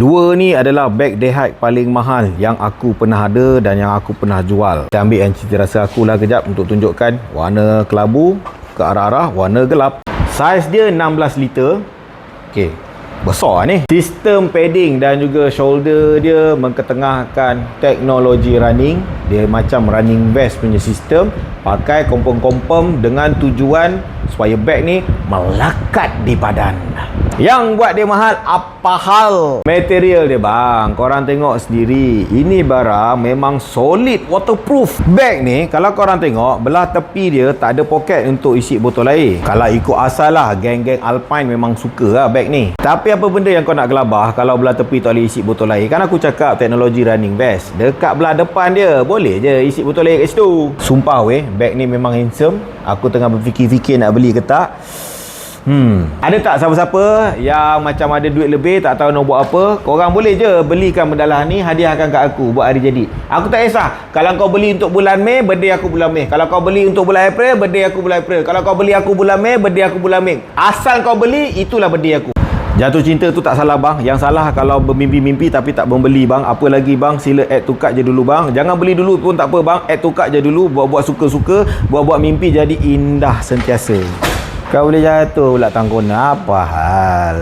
Dua ni adalah bag day paling mahal yang aku pernah ada dan yang aku pernah jual. Kita ambil yang cita rasa aku lah kejap untuk tunjukkan warna kelabu ke arah-arah warna gelap. Saiz dia 16 liter. Okey. Besar ni. Sistem padding dan juga shoulder dia mengketengahkan teknologi running. Dia macam running vest punya sistem. Pakai kompom-kompom dengan tujuan supaya bag ni melekat di badan. Yang buat dia mahal apa hal? Material dia bang. Korang tengok sendiri. Ini barang memang solid waterproof. Bag ni kalau korang tengok belah tepi dia tak ada poket untuk isi botol air. Kalau ikut asal lah geng-geng Alpine memang suka lah bag ni. Tapi apa benda yang kau nak gelabah kalau belah tepi tak boleh isi botol air? Kan aku cakap teknologi running vest. Dekat belah depan dia boleh je isi botol air kat situ. Sumpah weh, bag ni memang handsome. Aku tengah berfikir-fikir nak beli ke tak. Hmm. Ada tak siapa-siapa yang macam ada duit lebih tak tahu nak buat apa? Korang boleh je belikan mendalah ni hadiahkan kat aku buat hari jadi. Aku tak kisah. Kalau kau beli untuk bulan Mei, birthday aku bulan Mei. Kalau kau beli untuk bulan April, birthday aku bulan April. Kalau kau beli aku bulan Mei, birthday aku bulan Mei. Asal kau beli, itulah birthday aku. Jatuh cinta tu tak salah bang. Yang salah kalau bermimpi-mimpi tapi tak membeli bang. Apa lagi bang? Sila add to cart je dulu bang. Jangan beli dulu pun tak apa bang. Add to cart je dulu. Buat-buat suka-suka. Buat-buat mimpi jadi indah sentiasa. Kau boleh jatuh pula tangkuna. Apa hal?